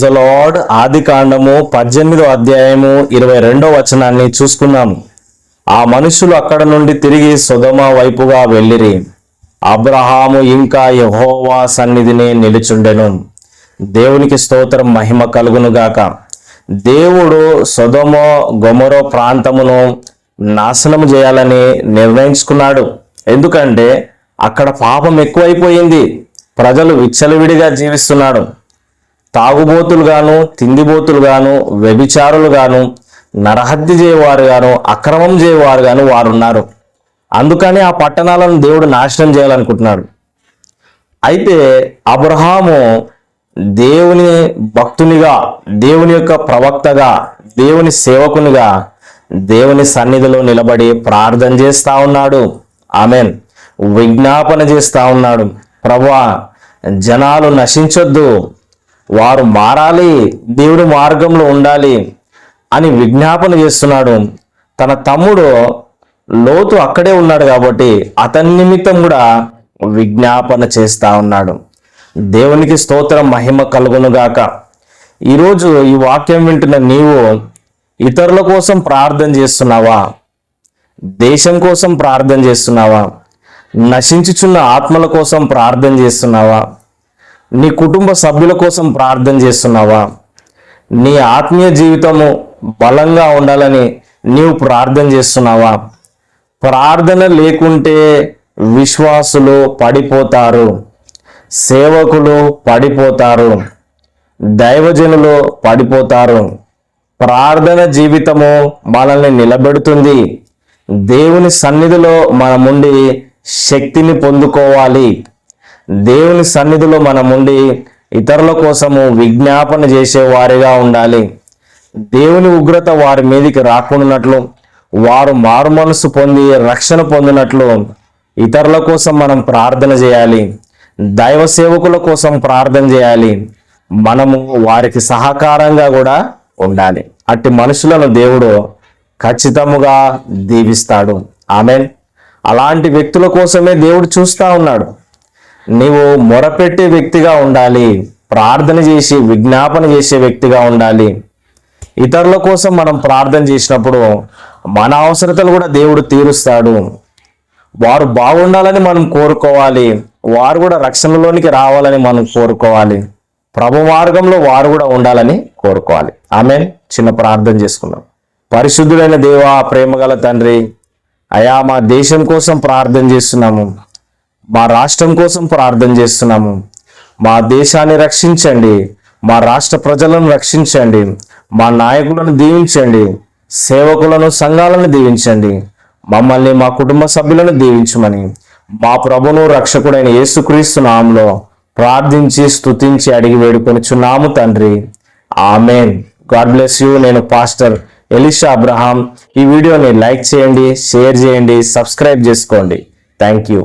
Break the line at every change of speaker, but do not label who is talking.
Lord ఆది కాండము పద్దెనిమిదో అధ్యాయము ఇరవై రెండో వచనాన్ని చూసుకున్నాము ఆ మనుషులు అక్కడ నుండి తిరిగి సుధమ వైపుగా వెళ్ళిరి. అబ్రహాము ఇంకా యహోవా సన్నిధిని నిలుచుండెను. దేవునికి స్తోత్రం మహిమ కలుగును గాక దేవుడు సొదమో గొమరో ప్రాంతమును నాశనం చేయాలని నిర్ణయించుకున్నాడు. ఎందుకంటే అక్కడ పాపం ఎక్కువైపోయింది. ప్రజలు విచ్చలవిడిగా జీవిస్తున్నాడు. తాగుబోతులు గాను వ్యభిచారులుగాను గాను వ్యభిచారులు గాను నరహత్య చేయవారు గాను అక్రమం చేయవారు గాను వారు ఉన్నారు అందుకని ఆ పట్టణాలను దేవుడు నాశనం చేయాలనుకుంటున్నాడు. అయితే అబ్రహాము దేవుని భక్తునిగా దేవుని యొక్క ప్రవక్తగా దేవుని సేవకునిగా దేవుని సన్నిధిలో నిలబడి ప్రార్థన చేస్తూ ఉన్నాడు. ఆమెన్. విజ్ఞాపన చేస్తూ ఉన్నాడు. ప్రభా జనాలు నశించొద్దు. వారు మారాలి దేవుడి మార్గంలో ఉండాలి అని విజ్ఞాపన చేస్తున్నాడు. తన తమ్ముడు లోతు అక్కడే ఉన్నాడు కాబట్టి అతని నిమిత్తం కూడా విజ్ఞాపన చేస్తా ఉన్నాడు. దేవునికి స్తోత్రం మహిమ కలుగునుగాక ఈరోజు ఈ వాక్యం వింటున్న నీవు ఇతరుల కోసం ప్రార్థన చేస్తున్నావా? దేశం కోసం ప్రార్థన చేస్తున్నావా? నశించుచున్న ఆత్మల కోసం ప్రార్థన చేస్తున్నావా? నీ కుటుంబ సభ్యుల కోసం ప్రార్థన చేస్తున్నావా? నీ ఆత్మీయ జీవితము బలంగా ఉండాలని నీవు ప్రార్థన చేస్తున్నావా? ప్రార్థన లేకుంటే విశ్వాసులు పడిపోతారు సేవకులు పడిపోతారు దైవజనులు పడిపోతారు. ప్రార్థన జీవితము మనల్ని నిలబెడుతుంది. దేవుని సన్నిధిలో మనముండి శక్తిని పొందుకోవాలి. దేవుని సన్నిధిలో మనముండి ఇతరుల కోసము విజ్ఞాపన చేసే వారిగా ఉండాలి. దేవుని ఉగ్రత వారి మీదకి రాకుండానట్లు వారు మారు మనసు పొంది రక్షణ పొందినట్లు ఇతరుల కోసం మనం ప్రార్థన చేయాలి. దైవ సేవకుల కోసం ప్రార్థన చేయాలి. మనము వారికి సహకారంగా కూడా ఉండాలి. అట్టి మనుషులను దేవుడు ఖచ్చితముగా దీవిస్తాడు. ఆమె అలాంటి వ్యక్తుల కోసమే దేవుడు చూస్తా ఉన్నాడు. నీవు మొరపెట్టే వ్యక్తిగా ఉండాలి ప్రార్థన చేసి విజ్ఞాపన చేసే వ్యక్తిగా ఉండాలి. ఇతరుల కోసం మనం ప్రార్థన చేసినప్పుడు మన అవసరతలు కూడా దేవుడు తీరుస్తాడు. వారు బాగుండాలని మనం కోరుకోవాలి వారు కూడా రక్షణలోనికి రావాలని మనం కోరుకోవాలి. ప్రభు మార్గంలో వారు కూడా ఉండాలని కోరుకోవాలి. ఆమె చిన్న ప్రార్థన చేసుకున్నాం పరిశుద్ధుడైన దేవా ప్రేమగల తండ్రి అయా మా దేశం కోసం ప్రార్థన చేస్తున్నాము. మా రాష్ట్రం కోసం ప్రార్థన చేస్తున్నాము. మా దేశాన్ని రక్షించండి. మా రాష్ట్ర ప్రజలను రక్షించండి. మా నాయకులను దీవించండి. సేవకులను సంఘాలను దీవించండి. మమ్మల్ని మా కుటుంబ సభ్యులను దీవించమని మా ప్రభును రక్షకుడైన యేసుక్రీస్తు నామంలో ప్రార్థించి స్తుతించి అడిగి వేడుకొనిచున్నాము తండ్రి. ఆమెన్. God bless you. నేను పాస్టర్ ఎలిషా అబ్రహాం. ఈ వీడియోని లైక్ చేయండి షేర్ చేయండి సబ్స్క్రైబ్ చేసుకోండి. Thank you.